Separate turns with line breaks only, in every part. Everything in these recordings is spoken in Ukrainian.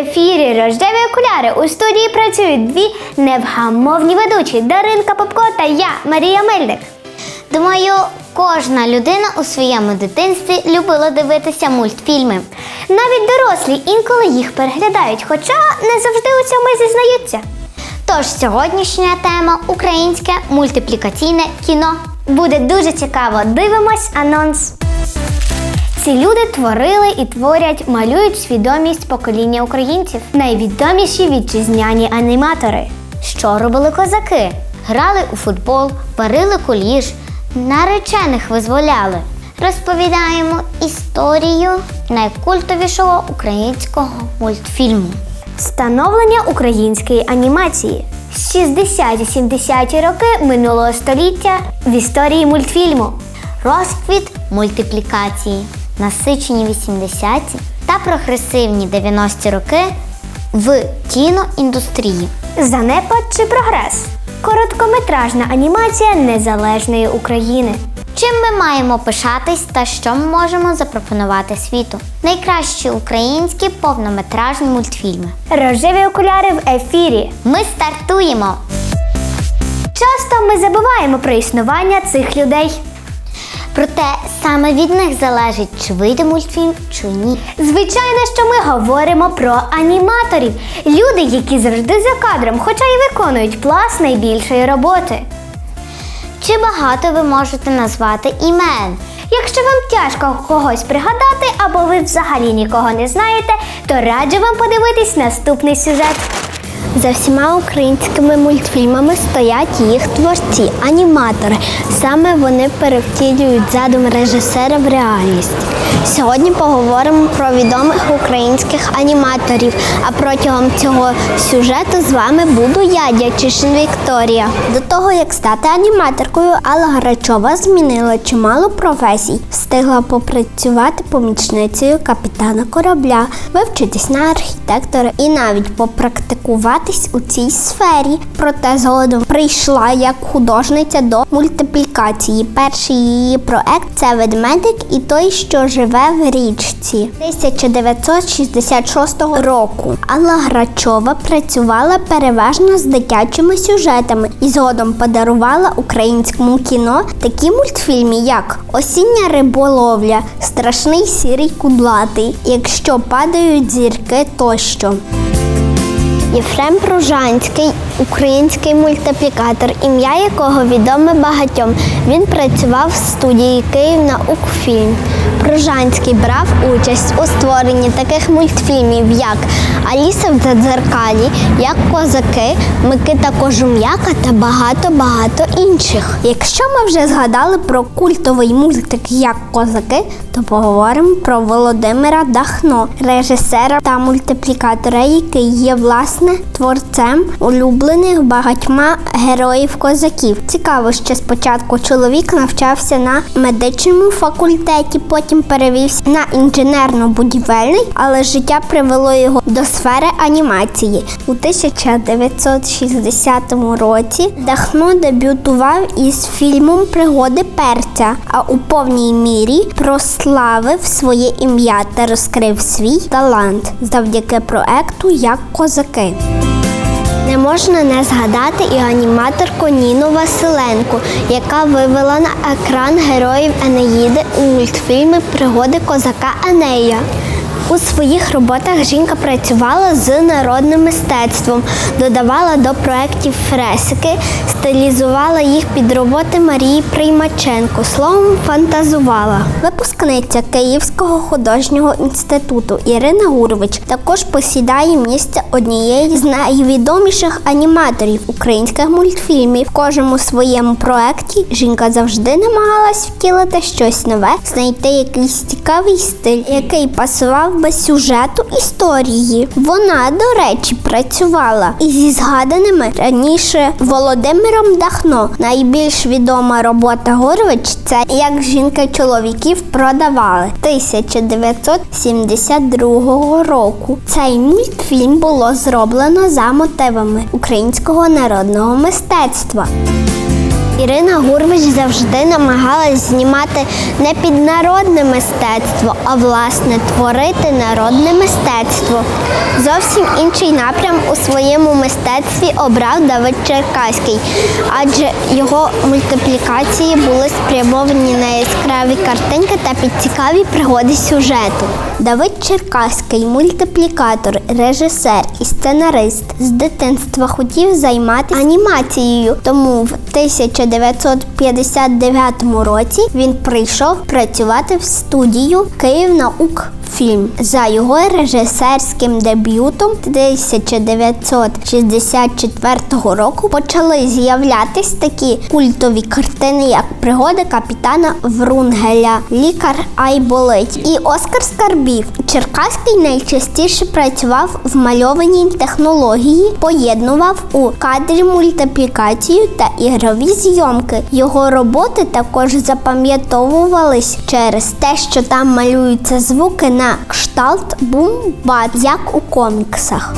Ефірі Рождеві окуляри. У студії працюють дві невгамовні ведучі Даринка Попко та я, Марія Мельник.
Думаю, кожна людина у своєму дитинстві любила дивитися мультфільми.
Навіть дорослі інколи їх переглядають, хоча не завжди у цьому зізнаються.
Тож сьогоднішня тема українське мультиплікаційне кіно.
Буде дуже цікаво. Дивимось анонс. Ці люди творили і творять, малюють свідомість покоління українців. Найвідоміші вітчизняні аніматори.
Що робили козаки? Грали у футбол, варили куліш, наречених визволяли. Розповідаємо історію найкультовішого українського мультфільму.
Становлення української анімації. 60-70-ті роки минулого століття в історії мультфільму.
Розквіт мультиплікації, насичені 80-ті та прогресивні 90-ті роки в кіноіндустрії.
Занепад чи прогрес? Короткометражна анімація незалежної України.
Чим ми маємо пишатись та що ми можемо запропонувати світу? Найкращі українські повнометражні мультфільми.
Рожеві окуляри в ефірі.
Ми стартуємо!
Часто ми забуваємо про існування цих людей.
Проте саме від них залежить, чи вийде мультфільм, чи ні.
Звичайно, що ми говоримо про аніматорів, люди, які завжди за кадром, хоча й виконують пласт найбільшої роботи.
Чи багато ви можете назвати імен?
Якщо вам тяжко когось пригадати або ви взагалі нікого не знаєте, то раджу вам подивитись наступний сюжет. За всіма українськими мультфільмами стоять їх творці, аніматори. Саме вони перевтілюють задум режисера в реальність. Сьогодні поговоримо про відомих українських аніматорів. А протягом цього сюжету з вами буду я, Дячишин Вікторія. До того як стати аніматоркою, Алла Грачова змінила чимало професій. Встигла попрацювати помічницею капітана корабля, вивчитись на архітектора і навіть попрактикуватись у цій сфері. Проте згодом прийшла як художниця до мультиплікації. Перший її проект це ведмедик і той, що живе в річці 1966 року. Алла Грачова працювала переважно з дитячими сюжетами і згодом подарувала українському кіно такі мультфільми, як Осіння риболовля, Страшний сірий кудлатий, Якщо падають зірки тощо. Єфрем Пружанський, український мультиплікатор, ім'я якого відоме багатьом. Він працював в студії Київ Наукфільм. Пружанський брав участь у створенні таких мультфільмів, як Аліса в Дзеркалі, як Козаки, Микита Кожум'яка та багато-багато інших. Якщо ми вже згадали про культовий мультик як Козаки, то поговоримо про Володимира Дахно, режисера та мультиплікатора, який є власне творцем улюблених багатьма героїв козаків. Цікаво, що спочатку чоловік навчався на медичному факультеті, потім перевівся на інженерно-будівельний, але життя привело його до сфери анімації. У 1960 році Дахно дебютував із фільмом Пригоди перця, а у повній мірі прославив своє ім'я та розкрив свій талант завдяки проекту як козаки. Не можна не згадати і аніматорку Ніну Василенку, яка вивела на екран героїв Енеїди у мультфільмі Пригоди козака Енея. У своїх роботах жінка працювала з народним мистецтвом, додавала до проєктів фресики, стилізувала їх під роботи Марії Приймаченко, словом, фантазувала. Випускниця Київського художнього інституту Ірина Гурович також посідає місце однієї з найвідоміших аніматорів українських мультфільмів. В кожному своєму проєкті жінка завжди намагалась втілити щось нове, знайти якийсь цікавий стиль, який пасував би сюжету історії. Вона, до речі, працювала і зі згаданими раніше Володимиром Дахно. Найбільш відома робота Горович це як жінки чоловіків продавали 1972 року. Цей мультфільм було зроблено за мотивами українського народного мистецтва. Ірина Гурвич завжди намагалась знімати не піднародне мистецтво, а власне творити народне мистецтво. Зовсім інший напрям у своєму мистецтві обрав Давид Черкаський, адже його мультиплікації були спрямовані на яскраві картинки та під цікаві пригоди сюжету. Давид Черкаський мультиплікатор, режисер і сценарист з дитинства хотів займатися анімацією, тому в 1959 році він прийшов працювати в студію Київ наук. Фільм за його режисерським дебютом 1964 року почали з'являтись такі культові картини, як пригоди капітана Врунгеля, Лікар Айболить і Оскар Скарбів. Черкаський найчастіше працював в мальованій технології, поєднував у кадрі мультиплікацію та ігрові зйомки. Його роботи також запам'ятовувались через те, що там малюються звуки на кшталт бум-бат, як у коміксах.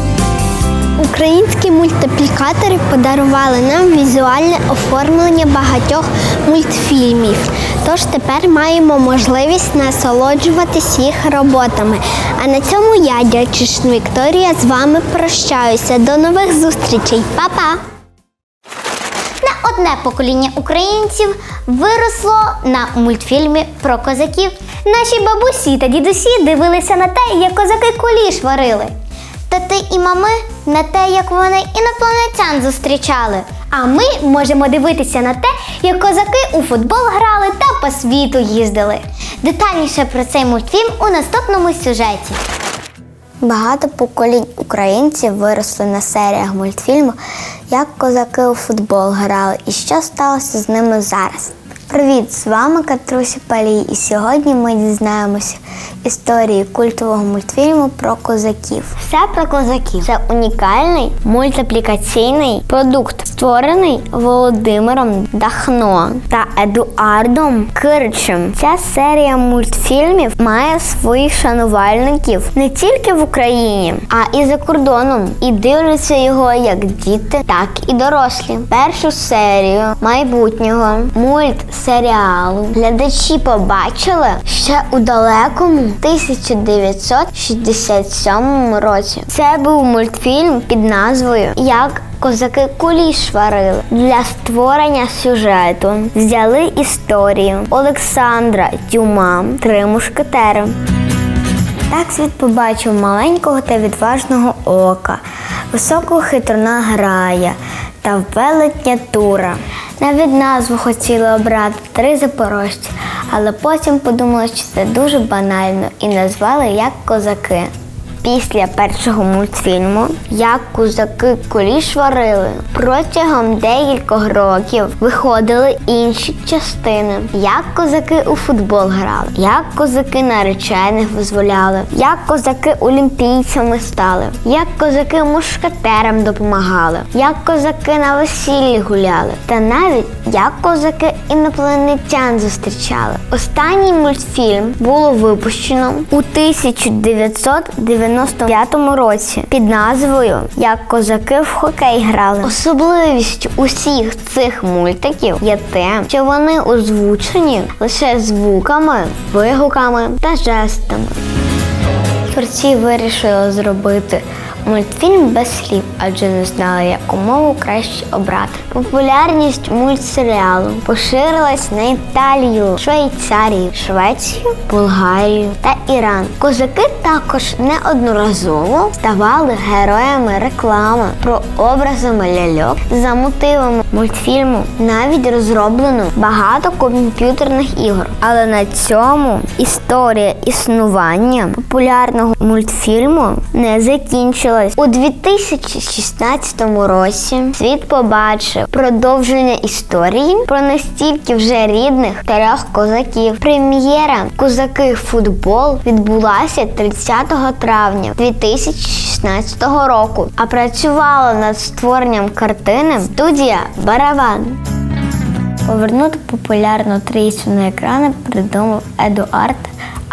Українські мультиплікатори подарували нам візуальне оформлення багатьох мультфільмів. Тож тепер маємо можливість насолоджуватись їх роботами. А на цьому я, дядьчишн Вікторія, з вами прощаюся. До нових зустрічей. Па-па!
Не одне покоління українців виросло на мультфільмі про козаків. Наші бабусі та дідусі дивилися на те, як козаки куліш варили. Тати і мами на те, як вони інопланетян зустрічали. А ми можемо дивитися на те, як козаки у футбол грали та по світу їздили. Детальніше про цей мультфільм у наступному сюжеті.
Багато поколінь українців виросли на серіях мультфільму, як козаки у футбол грали і що сталося з ними зараз. Привіт, з вами Катруся Палій, і сьогодні ми дізнаємося історії культового мультфільму про козаків.
Все про козаків. Це унікальний мультиплікаційний продукт, створений Володимиром Дахно та Едуардом Кирчем. Ця серія мультфільмів має своїх шанувальників не тільки в Україні, а і за кордоном. І дивляться його як діти, так і дорослі. Першу серію майбутнього мультсеріалу глядачі побачили ще у далекому 1967 році. Це був мультфільм під назвою Як козаки куліш варили. Для створення сюжету взяли історію Олександра Дюма Три мушкетери.
Так світ побачив маленького та відважного ока, високого хитруна грая та велетня тура. Навіть назву хотіли обрати три запорожці, але потім подумали, що це дуже банально і назвали як козаки.
Після першого мультфільму Як козаки куліш варили протягом декількох років виходили інші частини. Як козаки у футбол грали, як козаки наречених визволяли, як козаки олімпійцями стали, як козаки мушкетерам допомагали, як козаки на весіллі гуляли, та навіть як козаки інопланетян зустрічали. Останній мультфільм було випущено у 1990 95 році під назвою Як козаки в хокей грали. Особливістю усіх цих мультиків є те, що вони озвучені лише звуками, вигуками та жестами. Творці вирішили зробити мультфільм без слів, адже не знали, яку мову краще обрати. Популярність мультсеріалу поширилась на Італію, Швейцарію, Швецію, Болгарію та Іран. Козаки також неодноразово ставали героями реклами про образами ляльок за мотивами мультфільму. Навіть розроблено багато комп'ютерних ігор. Але на цьому історія існування популярного мультфільму не закінчилась. У 2016 році світ побачив продовження історії про настільки вже рідних трьох козаків. Прем'єра Козаки футбол відбулася 30 травня 2016 року, а працювала над створенням картини студія Барабан. Повернути популярну трійцю на екрани придумав Едуард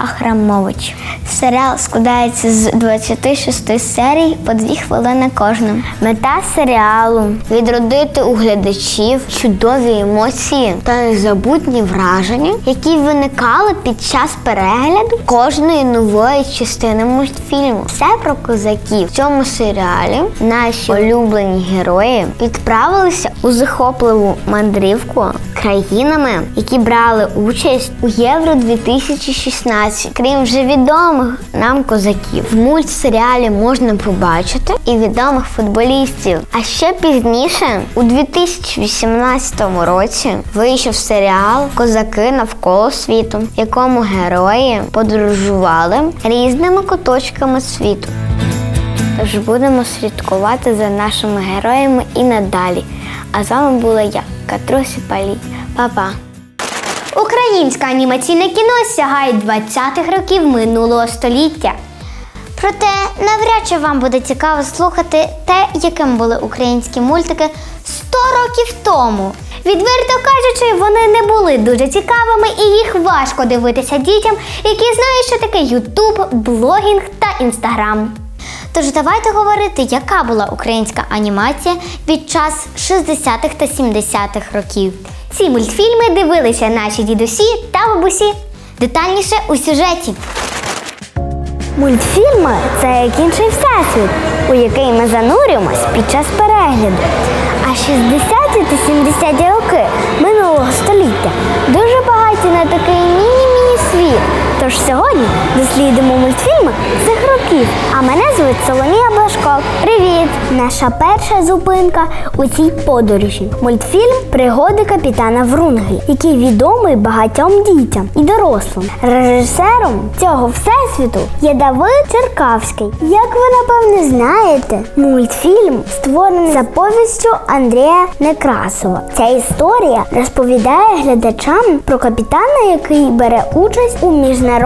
Ахрамович. Серіал складається з 26 серій по 2 хвилини кожна.
Мета серіалу відродити у глядачів чудові емоції та незабутні враження, які виникали під час перегляду кожної нової частини мультфільму. Все про козаків в цьому серіалі наші улюблені герої відправилися у захопливу мандрівку країнами, які брали участь у Євро 2016. Крім вже відомих нам козаків, в мультсеріалі можна побачити і відомих футболістів. А ще пізніше, у 2018 році, вийшов серіал Козаки навколо світу, в якому герої подорожували різними куточками світу.
Тож будемо слідкувати за нашими героями і надалі. А з вами була я, Катруся Палій. Па-па!
Українське анімаційне кіно сягає 20-х років минулого століття. Проте навряд чи вам буде цікаво слухати те, яким були українські мультики 100 років тому. Відверто кажучи, вони не були дуже цікавими і їх важко дивитися дітям, які знають, що таке Ютуб, блогінг та Інстаграм. Тож давайте говорити, яка була українська анімація під час 60-х та 70-х років. Ці мультфільми дивилися наші дідусі та бабусі. Детальніше у сюжеті.
Мультфільми це як інший всесвіт, у який ми занурюємось під час перегляду. А 60-ті та 70-ті роки минулого століття дуже багаті на такий міні-міні світ. Тож сьогодні дослідимо мультфільми цих років. А мене звуть Соломія Блашко. Привіт! Наша перша зупинка у цій подорожі. Мультфільм Пригоди капітана Врунги, який відомий багатьом дітям і дорослим. Режисером цього всесвіту є Давид Черкавський. Як ви напевне знаєте, мультфільм створений за повістю Андрія Некрасова. Ця історія розповідає глядачам про капітана, який бере участь у міжнародній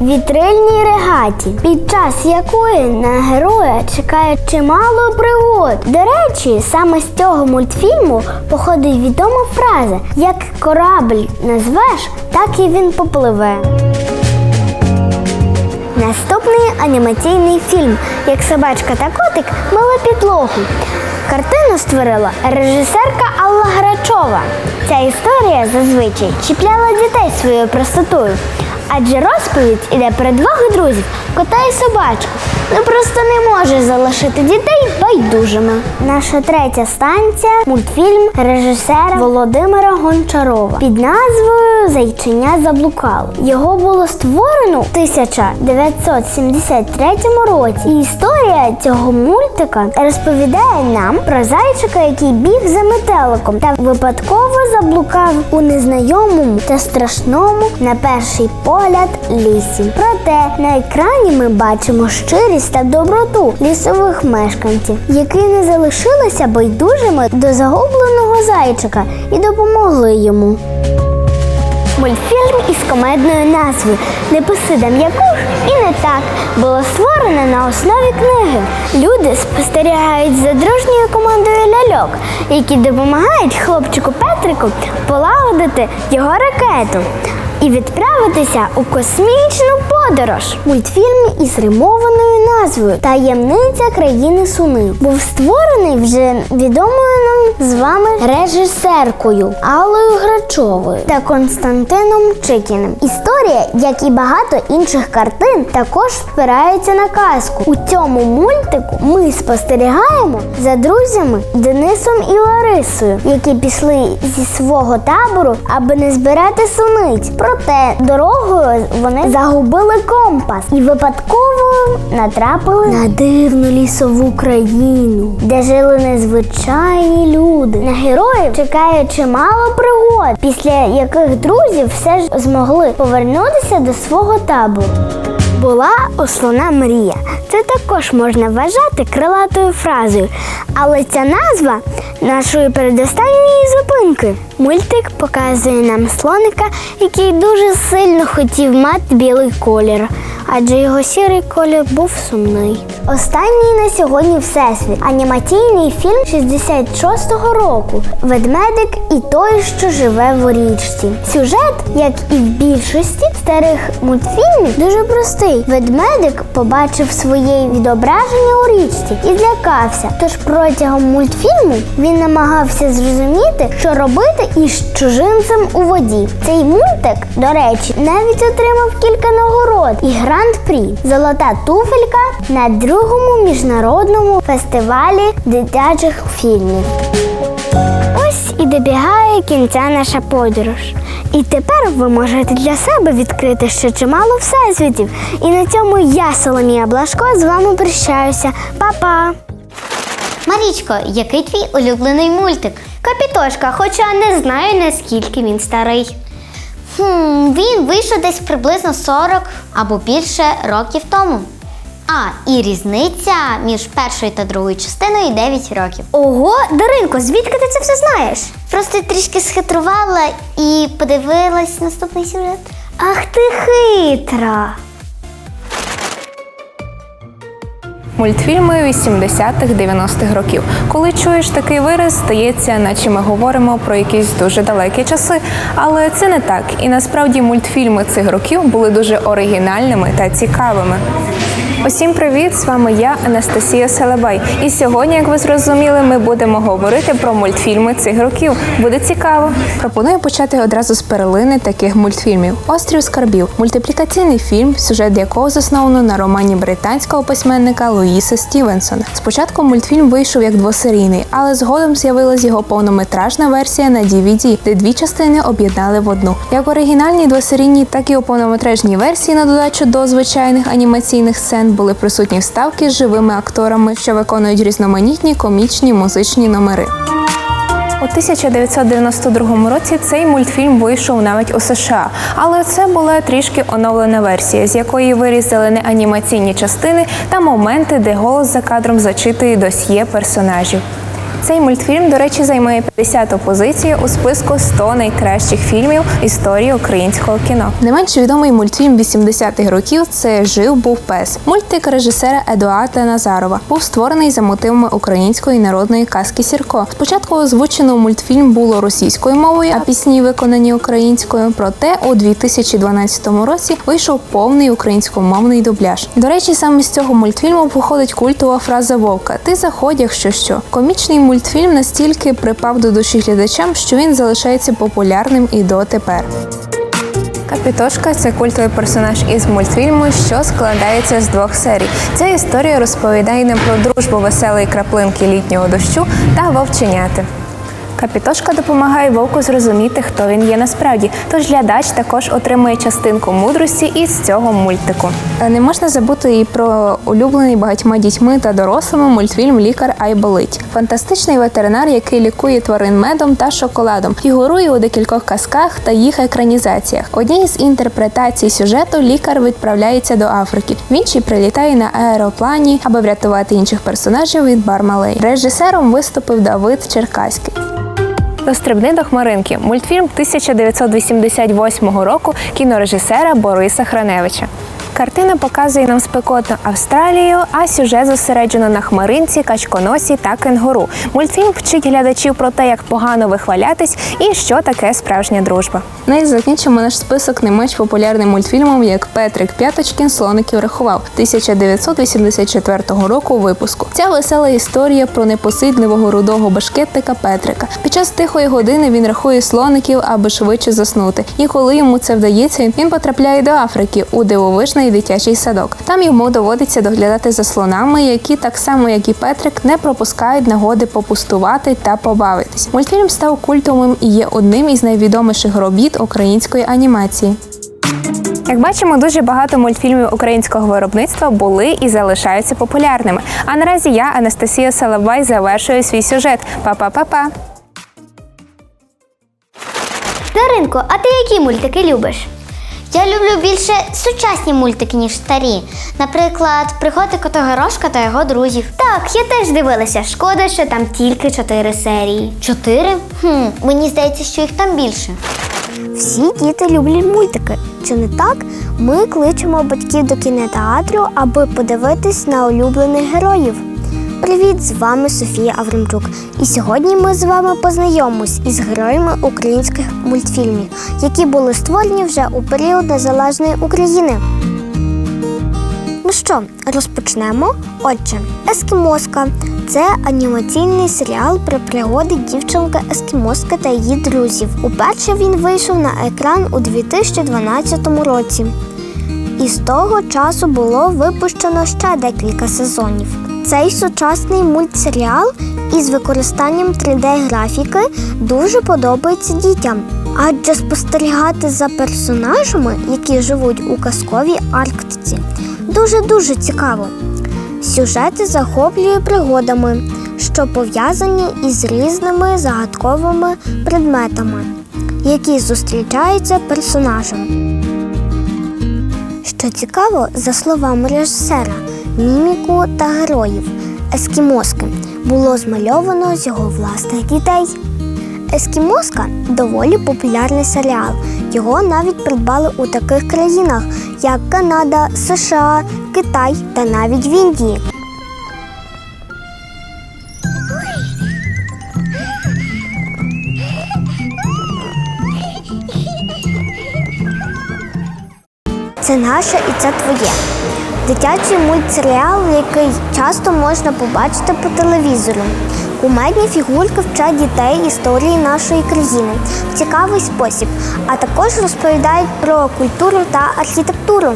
вітрильній регаті, під час якої на героя чекає чимало пригод. До речі, саме з цього мультфільму походить відома фраза: як корабль назвеш, так і він попливе. Наступний анімаційний фільм Як собачка та котик мила підлогу. Картину створила режисерка Алла Грачова. Ця історія зазвичай чіпляла дітей своєю простотою. Адже розповідь іде про двох друзів кота і собачку. Ну просто не може залишити дітей байдужими. Наша третя станція мультфільм режисера Володимира Гончарова під назвою Зайчиня заблукало. Його було створено в 1973 році. І історія цього мультика розповідає нам про зайчика, який біг за метеликом та випадково заблукав у незнайомому та страшному на перший погляд лісі. Проте на екрані ми бачимо щирість та доброту лісових мешканців, які не залишилися байдужими до загубленого зайчика і допомогли йому. Мультфільм із комедною назвою Непоси м'якуш і не так було створено на основі книги. Люди спостерігають за дружньою командою ляльок, які допомагають хлопчику Петрику полагодити його ракету і відправитися у космічну подорож. Мультфільм із римованою назвою Таємниця країни Суни був створений вже відомою нам з вами режисеркою Аллою Грачовою та Константином Чикіним. Історія, як і багато інших картин, також спирається на казку. У цьому мультику ми спостерігаємо за друзями Денисом і Ларисою, які пішли зі свого табору, аби не збирати суниць. Проте дорогою вони загубили компас і випадково натрапили на дивну лісову країну, де жили незвичайні люди. На героїв чекає чимало пригод, після яких друзі все ж змогли повернутися до свого табору. Була основна мрія. Це також можна вважати крилатою фразою. Але ця назва нашої передостанньої зупинки. Мультик показує нам слоника, який дуже сильно хотів мати білий колір. адже його сірий колір був сумний. Останній на сьогодні всесвіт. Анімаційний фільм 66-го року. Ведмедик і той, що живе в річці. Сюжет, як і в більшості старих мультфільмів, дуже простий. Ведмедик побачив своє відображення у річці і злякався. Тож протягом мультфільму він намагався зрозуміти, що робити із чужинцем у воді. Цей мультик, до речі, навіть отримав кілька нагород і гранд-прі. Золота туфелька на другому міжнародному фестивалі дитячих фільмів. Ось і добігає кінця наша подорож. І тепер ви можете для себе відкрити ще чимало всесвітів. І на цьому я, Соломія Блашко, з вами прощаюся. Па-па!
Марічко, який твій улюблений мультик?
Капітошка, хоча не знаю, наскільки він старий.
Хм, він вийшов десь приблизно 40 або більше років тому. А, і різниця між першою та другою частиною 9 років.
Ого, Даринко, звідки ти це все знаєш?
Просто трішки схитрувала і подивилась наступний сюжет.
Ах ти хитра!
Мультфільми 80-х 90-х років. Коли чуєш такий вираз, здається, наче ми говоримо про якісь дуже далекі часи. Але це не так. І насправді мультфільми цих років були дуже оригінальними та цікавими. Усім привіт! З вами я, Анастасія Селебай. І сьогодні, як ви зрозуміли, ми будемо говорити про мультфільми цих років. Буде цікаво. Пропоную почати одразу з перлини таких мультфільмів: Острів скарбів мультиплікаційний фільм, сюжет якого засновано на романі британського письменника Луїса Стівенсона. Спочатку мультфільм вийшов як двосерійний, але згодом з'явилась його повнометражна версія на DVD, де дві частини об'єднали в одну. Як оригінальні двосерійні, так і у повнометражній версії на додачу до звичайних анімаційних сцен були присутні вставки з живими акторами, що виконують різноманітні комічні музичні номери. У 1992 році цей мультфільм вийшов навіть у США, але це була трішки оновлена версія, з якої вирізали не анімаційні частини та моменти, де голос за кадром зачитує досьє персонажів. Цей мультфільм, до речі, займає 50-ту позицію у списку 100 найкращих фільмів історії українського кіно. Не менш відомий мультфільм 80-х років це Жив був пес. Мультик режисера Едуарда Назарова був створений за мотивами української народної казки Сірко. Спочатку озвучено мультфільм було російською мовою, а пісні виконані українською. Проте у 2012 році вийшов повний українськомовний дубляж. До речі, саме з цього мультфільму походить культова фраза Вовка: Ти заходь, якщо що. Комічний мультфільм настільки припав до душі глядачам, що він залишається популярним і дотепер. Капітошка це культовий персонаж із мультфільму, що складається з двох серій. Ця історія розповідає не про дружбу веселої краплинки літнього дощу та вовченяти. Капітошка допомагає вовку зрозуміти, хто він є насправді. Тож глядач також отримує частинку мудрості із цього мультику. Е, Не можна забути і про улюблений багатьма дітьми та дорослими мультфільм Лікар Айболить. Фантастичний ветеринар, який лікує тварин медом та шоколадом, фігурує у декількох казках та їх екранізаціях. Одній з інтерпретацій сюжету лікар відправляється до Африки. В іншій прилітає на аероплані, аби врятувати інших персонажів від Бармалей. Режисером виступив Давид Черкаський. Дострибни до хмаринки. Мультфільм 1988 року кінорежисера Бориса Храневича. Картина показує нам спекотну Австралію, а сюжет зосереджено на хмаринці, качконосі та кенгуру. Мультфільм вчить глядачів про те, як погано вихвалятись і що таке справжня дружба. Ну і закінчимо наш список не менш популярним мультфільмом, як Петрик П'яточкін слоників рахував 1984 року випуску. Ця весела історія про непосидливого рудого башкетника Петрика. Під час тихої години він рахує слоників, аби швидше заснути. І коли йому це вдається, він потрапляє до Африки у дивовижний дитячий садок. Там йому доводиться доглядати за слонами, які так само як і Петрик не пропускають нагоди попустувати та побавитись. Мультфільм став культовим і є одним із найвідоміших робіт української анімації. Як бачимо, дуже багато мультфільмів українського виробництва були і залишаються популярними. А наразі я, Анастасія Салабай, завершую свій сюжет. Па-па-па-па!
Даринко, а ти які мультики любиш?
Я люблю більше сучасні мультики, ніж старі. Наприклад, пригоди Котогорошка та його друзів.
Так, я теж дивилася. Шкода, що там тільки чотири серії.
Чотири? Хм, мені здається, що їх там більше.
Всі діти люблять мультики. Чи не так? Ми кличемо батьків до кінотеатру, аби подивитись на улюблених героїв. Привіт, з вами Софія Авремчук. І сьогодні ми з вами познайомимось із героями українських мультфільмів, які були створені вже у період незалежної України. Ну що, розпочнемо? Отже, Ескімоска це анімаційний серіал про пригоди дівчинки Ескімоски та її друзів. Уперше він вийшов на екран у 2012 році. І з того часу було випущено ще декілька сезонів. Цей сучасний мультсеріал із використанням 3D-графіки дуже подобається дітям, адже спостерігати за персонажами, які живуть у казковій Арктиці, дуже-дуже цікаво. Сюжети захоплює пригодами, що пов'язані із різними загадковими предметами, які зустрічаються персонажам. Що цікаво, за словами режисера, міміку та героїв Ескімоски було змальовано з його власних дітей. Ескімоска доволі популярний серіал. Його навіть придбали у таких країнах, як Канада, США, Китай та навіть в Індії. Це наше і це твоє. Дитячий мультсеріал, який часто можна побачити по телевізору. Кумедні фігурки вчать дітей історії нашої країни в цікавий спосіб, а також розповідають про культуру та архітектуру.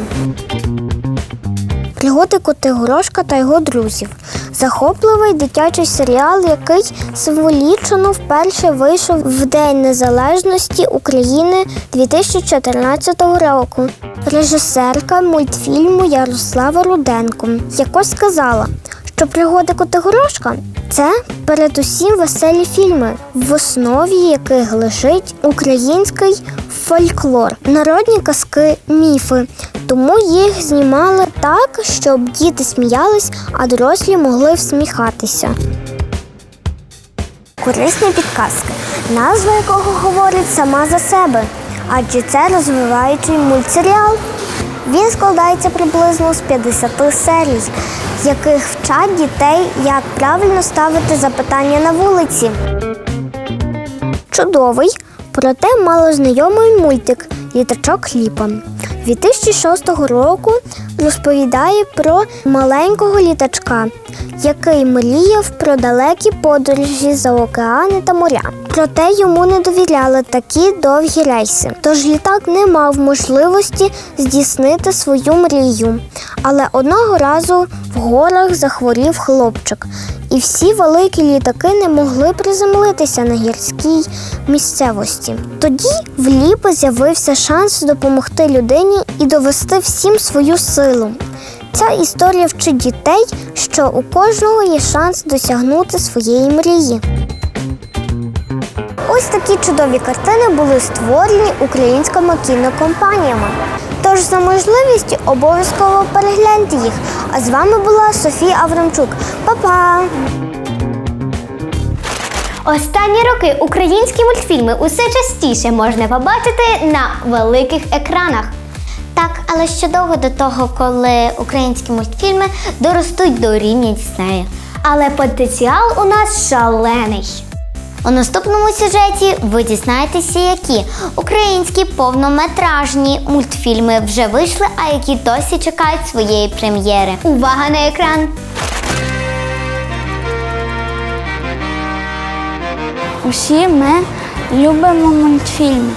Пригоди Котигорошка та його друзів. Захопливий дитячий серіал, який символічно вперше вийшов в День Незалежності України 2014 року. Режисерка мультфільму Ярослава Руденко якось сказала, що пригоди Котигорошка це передусім веселі фільми, в основі яких лежить український фольклор, народні казки, міфи. Тому їх знімали так, щоб діти сміялись, а дорослі могли всміхатися. Корисні підказки, назва якого говорить сама за себе, адже це розвиваючий мультсеріал. Він складається приблизно з 50 серій, яких вчать дітей, як правильно ставити запитання на вулиці. Чудовий, проте малознайомий мультик Літачок хліба 2006 року розповідає про маленького літачка, який мріяв про далекі подорожі за океани та моря. Проте йому не довіряли такі довгі рейси. Тож літак не мав можливості здійснити свою мрію. Але одного разу в горах захворів хлопчик, і всі великі літаки не могли приземлитися на гірській місцевості. Тоді в Ліпи з'явився шанс допомогти людині і довести всім свою силу. Ця історія вчить дітей, що у кожного є шанс досягнути своєї мрії. Ось такі чудові картини були створені українськими кінокомпаніями. Тож за можливістю обов'язково перегляньте їх. А з вами була Софія Аврамчук. Па-па!
Останні роки українські мультфільми усе частіше можна побачити на великих екранах.
Так, але ще довго до того, коли українські мультфільми
Доростуть до рівня Діснея. Але потенціал у нас шалений.
У наступному сюжеті ви дізнаєтеся, які українські повнометражні мультфільми вже вийшли, а які досі чекають своєї прем'єри.
Увага на екран!
Усі ми любимо мультфільми.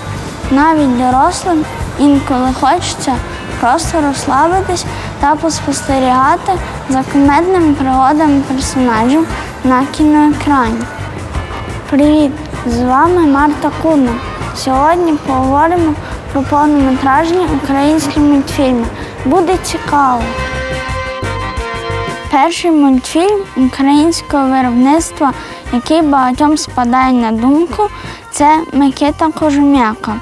Навіть дорослим інколи хочеться просто розслабитись та поспостерігати за кумедними пригодами персонажів на кіноекрані. Привіт! З вами Марта Куна. Сьогодні поговоримо про повнометражні українські мультфільми. Буде цікаво. Перший мультфільм українського виробництва, який багатьом спадає на думку, це Микита Кожум'яка,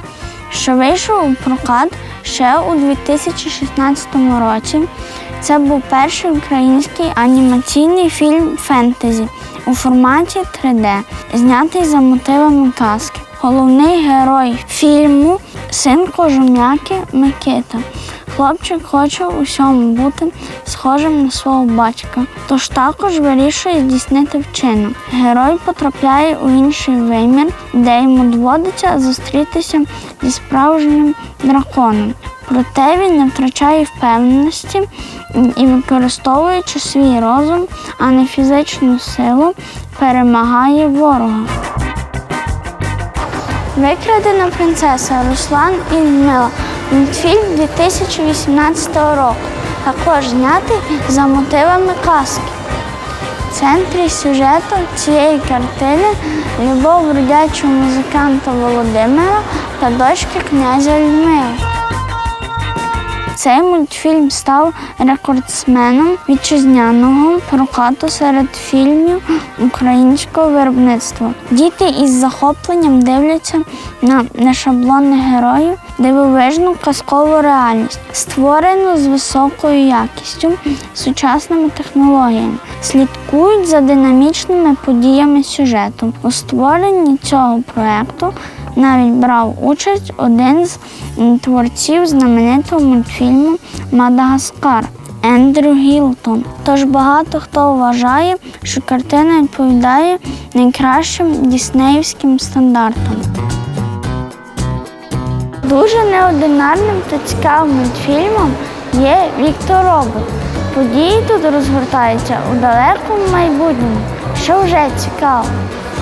що вийшов у прокат ще у 2016 році. Це був перший український анімаційний фільм фентезі у форматі 3D, знятий за мотивами казки. Головний герой фільму син кожум'яки Микита. Хлопчик хоче у всьому бути схожим на свого батька, тож також вирішує здійснити вчинок. Герой потрапляє у інший вимір, де йому доводиться зустрітися зі справжнім драконом. Проте він не втрачає впевненості і, використовуючи свій розум, а не фізичну силу, перемагає ворога. Викрадена принцеса Руслан і Людмила. Мультфільм 2018 року. Також знятий за мотивами казки. В центрі сюжету цієї картини любов бродячого музиканта Володимира та дочки князя Людмили. Цей мультфільм став рекордсменом вітчизняного прокату серед фільмів українського виробництва. Діти із захопленням дивляться на нешаблонних героїв, дивовижну казкову реальність, створену з високою якістю, сучасними технологіями, слідкують за динамічними подіями сюжету. У створенні цього проекту навіть брав участь один з творців знаменитого мультфільму Мадагаскар Ендрю Гілтон. Тож багато хто вважає, що картина відповідає найкращим діснеївським стандартам. Дуже неординарним та цікавим мультфільмом є Віктор Робот. Події тут розгортаються у далекому майбутньому, що вже цікаво.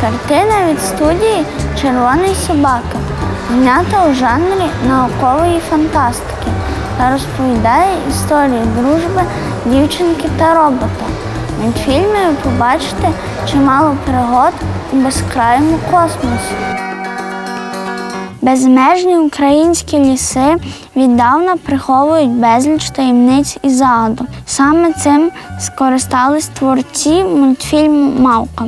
Картина від студії Червоний собака, знята у жанрі наукової фантастики та розповідає історію дружби дівчинки та робота. Мультфільмі ви побачите чимало пригод у безкрайньому космосі. Безмежні українські ліси віддавна приховують безліч таємниць і загадок. Саме цим скористались творці мультфільму Мавка.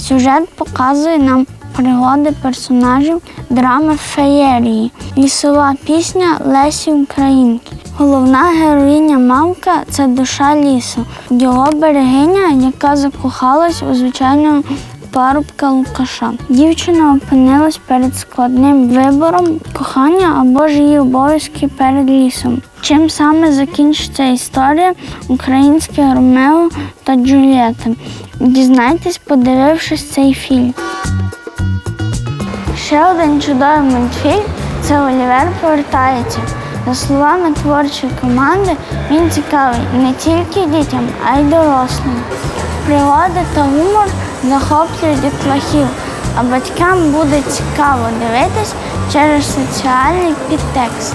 Сюжет показує нам пригоди персонажів драми феєрії, лісова пісня Лесі Українки. Головна героїня Мавка це душа лісу, його берегиня, яка закохалась у звичайного парубка Лукаша. Дівчина опинилась перед складним вибором кохання або ж її обов'язки перед лісом. Чим саме закінчиться історія українських Ромео та Джульєти? Дізнайтесь, подивившись цей фільм. Ще один чудовий мультфільм це Олівер повертається. За словами творчої команди, він цікавий не тільки дітям, а й дорослим. Пригоди та гумор захоплюють дітлахів, а батькам буде цікаво дивитись через соціальний підтекст.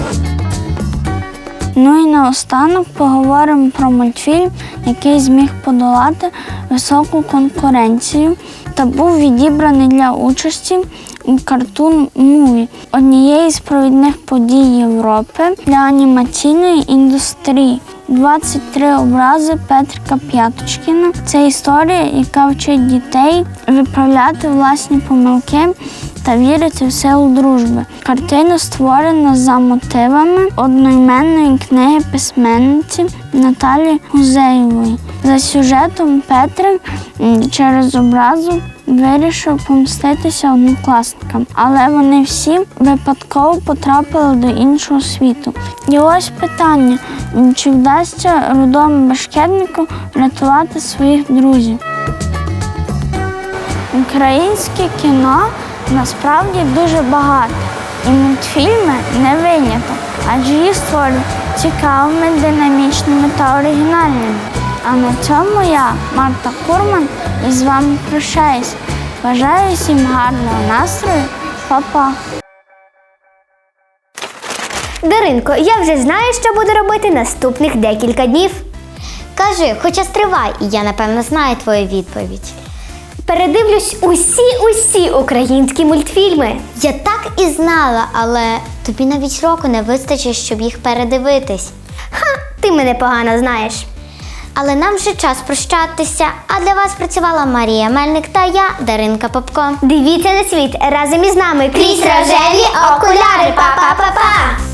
Ну і наостанок поговоримо про мультфільм, який зміг подолати високу конкуренцію та був відібраний для участі у Cartoon Movie, однієї з провідних подій Європи для анімаційної індустрії. 23 образи Петрика П'яточкіна. Це історія, яка вчить дітей виправляти власні помилки та вірити в силу дружби. Картина створена за мотивами одноіменної книги письменниці Наталі Гузеєвої. За сюжетом Петрик м, через образу вирішив помститися однокласникам, але вони всі випадково потрапили до іншого світу. І ось питання: чи вдасться рудому башкетнику врятувати своїх друзів? Українське кіно насправді дуже багато, і мультфільми не виняток, адже їх створюють цікавими, динамічними та оригінальними. А на цьому я, Марта Курман, із вами прощаюсь. Бажаю всім гарного настрою. Па-па!
Даринко, я вже знаю, що буду робити наступних декілька днів. Кажи, хоча стривай, і я напевно знаю твою відповідь. Передивлюсь усі усі українські мультфільми. Я так і знала, але тобі навіть року не вистачить, щоб їх передивитись. Ха, ти мене погано знаєш. Але нам вже час прощатися. А для вас працювала Марія Мельник та я, Даринка Попко. Дивіться на світ разом із нами крізь рожеві окуляри. Па-па-па-па!